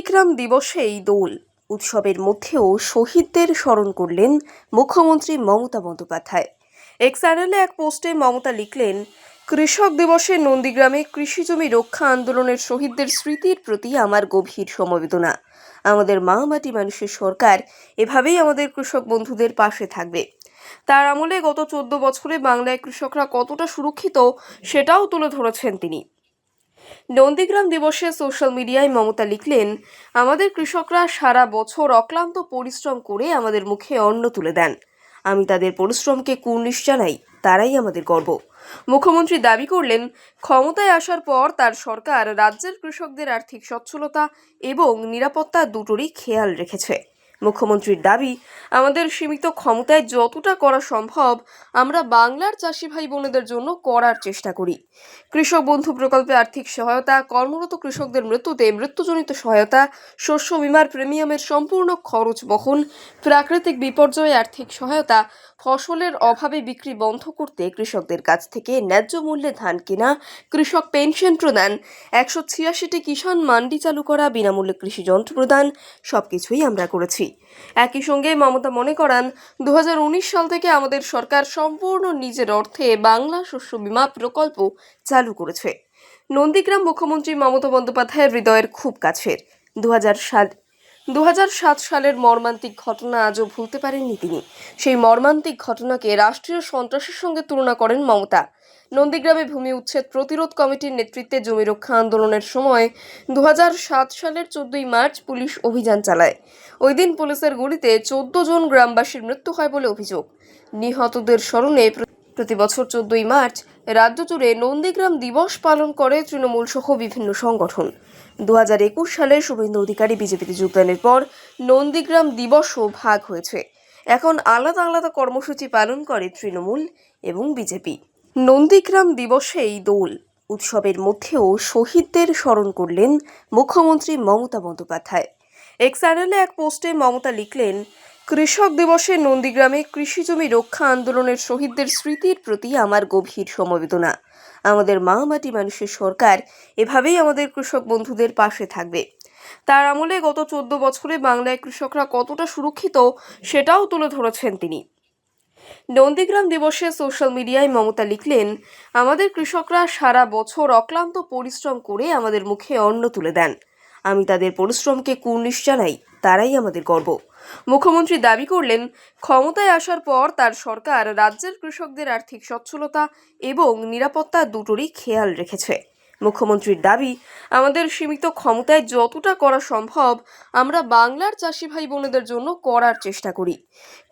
নন্দীগ্রাম দিবসেই দোল। উৎসবের মধ্যেও শহীদদের স্মরণ করলেন মুখ্যমন্ত্রী মমতা বন্দ্যোপাধ্যায়। এক চ্যানেলে এক পোস্টে মমতা লিখলেন, কৃষক দিবসে নন্দীগ্রামে কৃষি জমি রক্ষা আন্দোলনের শহীদদের স্মৃতির প্রতি আমার গভীর সমবেদনা। আমাদের মা মাটি মানুষের সরকার এভাবেই আমাদের কৃষক বন্ধুদের পাশে থাকবে। তার আমলে গত চোদ্দ বছরে বাংলায় কৃষকরা কতটা সুরক্ষিত সেটাও তুলে ধরেছেন তিনি। নন্দীগ্রাম দিবসে সোশ্যাল মিডিয়ায় মমতা লিখলেন, আমাদের কৃষকরা সারা বছর অক্লান্ত পরিশ্রম করে আমাদের মুখে অন্ন তুলে দেন। আমি তাদের পরিশ্রমকে কুর্নিশ জানাই, তারাই আমাদের গর্ব। মুখ্যমন্ত্রী দাবি করলেন, ক্ষমতায় আসার পর তার সরকার রাজ্যের কৃষকদের আর্থিক সচ্ছলতা এবং নিরাপত্তা দুটোরই খেয়াল রেখেছে। মুখ্যমন্ত্রীর দাবি, আমাদের সীমিত ক্ষমতায় যতটা করা সম্ভব আমরা বাংলার চাষি ভাই বোনেদের জন্য করার চেষ্টা করি। কৃষক বন্ধু প্রকল্পে আর্থিক সহায়তা, কর্মরত কৃষকদের মৃত্যুতে মৃত্যুজনিত সহায়তা, শস্য বিমার প্রিমিয়ামের সম্পূর্ণ খরচ বহন, প্রাকৃতিক বিপর্যয়ে আর্থিক সহায়তা, ফসলের অভাবে বিক্রি বন্ধ করতে কৃষকদের কাছ থেকে ন্যায্য মূল্যে ধান কেনা, কৃষক পেনশন প্রদান, একশো ছিয়াশিটি কিষাণ মান্ডি চালু করা, বিনামূল্যে কৃষি যন্ত্র প্রদান, সবকিছুই আমরা করেছি। একই সঙ্গে মমতা মনে করান দু হাজার উনিশ সাল থেকে আমাদের সরকার সম্পূর্ণ নিজের অর্থে বাংলা শস্য বিমা প্রকল্প চালু করেছে। নন্দীগ্রাম মুখ্যমন্ত্রী মমতা বন্দ্যোপাধ্যায়ের হৃদয়ের খুব কাছের। দু সাল দু হাজার সাত সালের মর্মান্তিক ঘটনা আজও ভুলতে পারেননি তিনি। সেই মর্মান্তিক ঘটনাকে রাষ্ট্রীয় সন্ত্রাসের সঙ্গে তুলনা করেন মমতা। নন্দীগ্রামে ভূমি উচ্ছেদ প্রতিরোধ কমিটির নেতৃত্বে জমি রক্ষা আন্দোলনের সময় দু হাজার সাত সালের চোদ্দই মার্চ পুলিশ অভিযান চালায়। ওই দিন পুলিশের গুলিতে চোদ্দ জন গ্রামবাসীর মৃত্যু হয় বলে অভিযোগ। নিহতদের স্মরণে প্রতি বছর চোদ্দই মার্চ রাজ্য জুড়ে নন্দীগ্রাম দিবস পালন করে তৃণমূল সহ বিভিন্ন সংগঠন। দু হাজার একুশ সালে শুভেন্দু অধিকারী বিজেপিতে যোগদানের পর নন্দীগ্রাম দিবসও ভাগ হয়েছে। এখন আলাদা আলাদা কর্মসূচি পালন করে তৃণমূল এবং বিজেপি। নন্দীগ্রাম দিবসেই দোল উৎসবের মধ্যেও শহীদদের স্মরণ করলেন মুখ্যমন্ত্রী মমতা বন্দ্যোপাধ্যায়। এক চ্যানেলে এক পোস্টে মমতা লিখলেন কৃষক দিবসে নন্দীগ্রামে কৃষি জমি রক্ষা আন্দোলনের শহীদদের স্মৃতির প্রতি আমার গভীর সমবেদনা। আমাদের মা মাটি মানুষের সরকার এভাবেই আমাদের কৃষক বন্ধুদের পাশে থাকবে। তার আমলে গত চোদ্দ বছরে বাংলায় কৃষকরা কতটা সুরক্ষিত সেটাও তুলে ধরেছেন তিনি। নন্দীগ্রাম দিবসে সোশ্যাল মিডিয়ায় মমতা লিখলেন, আমাদের কৃষকরা সারা বছর অক্লান্ত পরিশ্রম করে আমাদের মুখে অন্ন তুলে দেন। আমি তাদের পরিশ্রমকে কুর্নিশ জানাই। তারাই আমাদের গর্ব। মুখ্যমন্ত্রী দাবি করলেন, ক্ষমতায় আসার পর তার সরকার রাজ্যের কৃষকদের আর্থিক সচ্ছলতা এবং নিরাপত্তা দুটোরই খেয়াল রেখেছে। মুখ্যমন্ত্রীর দাবি, আমাদের সীমিত ক্ষমতায় যতটা করা সম্ভব আমরা বাংলার চাষি ভাই বোনেদের জন্য করার চেষ্টা করি।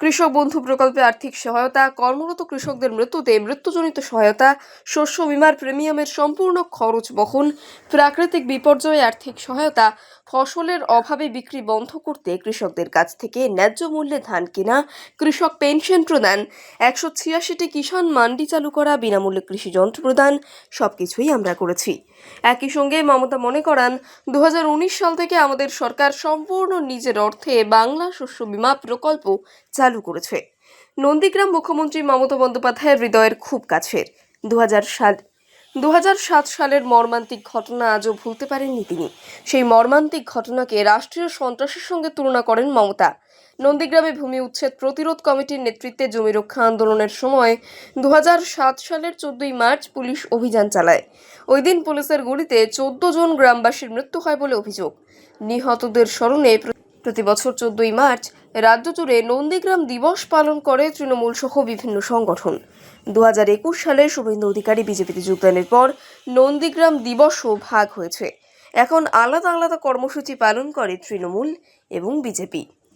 কৃষক বন্ধু প্রকল্পে আর্থিক সহায়তা, কর্মরত কৃষকদের মৃত্যুতে মৃত্যুজনিত সহায়তা, শস্য বিমার প্রিমিয়ামের সম্পূর্ণ খরচ বহন, প্রাকৃতিক বিপর্যয়ে আর্থিক সহায়তা, ফসলের অভাবে বিক্রি বন্ধ করতে কৃষকদের কাছ থেকে ন্যায্য মূল্যে ধান কেনা, কৃষক পেনশন প্রদান, একশো ছিয়াশিটি কিষাণ মান্ডি চালু করা, বিনামূল্যে কৃষি যন্ত্র প্রদান, সবকিছুই আমরা করেছি। একই সঙ্গে মমতা মনে করান দু হাজার উনিশ সাল থেকে আমাদের সরকার সম্পূর্ণ নিজের অর্থে বাংলা শস্য বিমা প্রকল্প চালু করেছে। নন্দীগ্রাম মুখ্যমন্ত্রী মমতা বন্দ্যোপাধ্যায়ের হৃদয়ের খুব কাছের। দু সাল দু হাজার সাত সালের মর্মান্তিক ঘটনা আজও ভুলতে পারেননি তিনি। সেই মর্মান্তিক ঘটনাকে রাষ্ট্রীয় সন্ত্রাসের সঙ্গে তুলনা করেন মমতা। নন্দীগ্রামে ভূমি উচ্ছেদ প্রতিরোধ কমিটির নেতৃত্বে জমি রক্ষা আন্দোলনের সময় দু হাজার সাত সালের চোদ্দই মার্চ পুলিশ অভিযান চালায়। ওই দিন পুলিশের গুলিতে চোদ্দ জন গ্রামবাসীর মৃত্যু হয় বলে অভিযোগ। নিহতদের স্মরণে প্রতি বছর চোদ্দই মার্চ রাজ্য জুড়ে নন্দীগ্রাম দিবস পালন করে তৃণমূল সহ বিভিন্ন সংগঠন। দু হাজার একুশ সালে শুভেন্দু অধিকারী বিজেপিতে যোগদানের পর নন্দীগ্রাম দিবসও ভাগ হয়েছে। এখন আলাদা আলাদা কর্মসূচি পালন করে তৃণমূল এবং বিজেপি।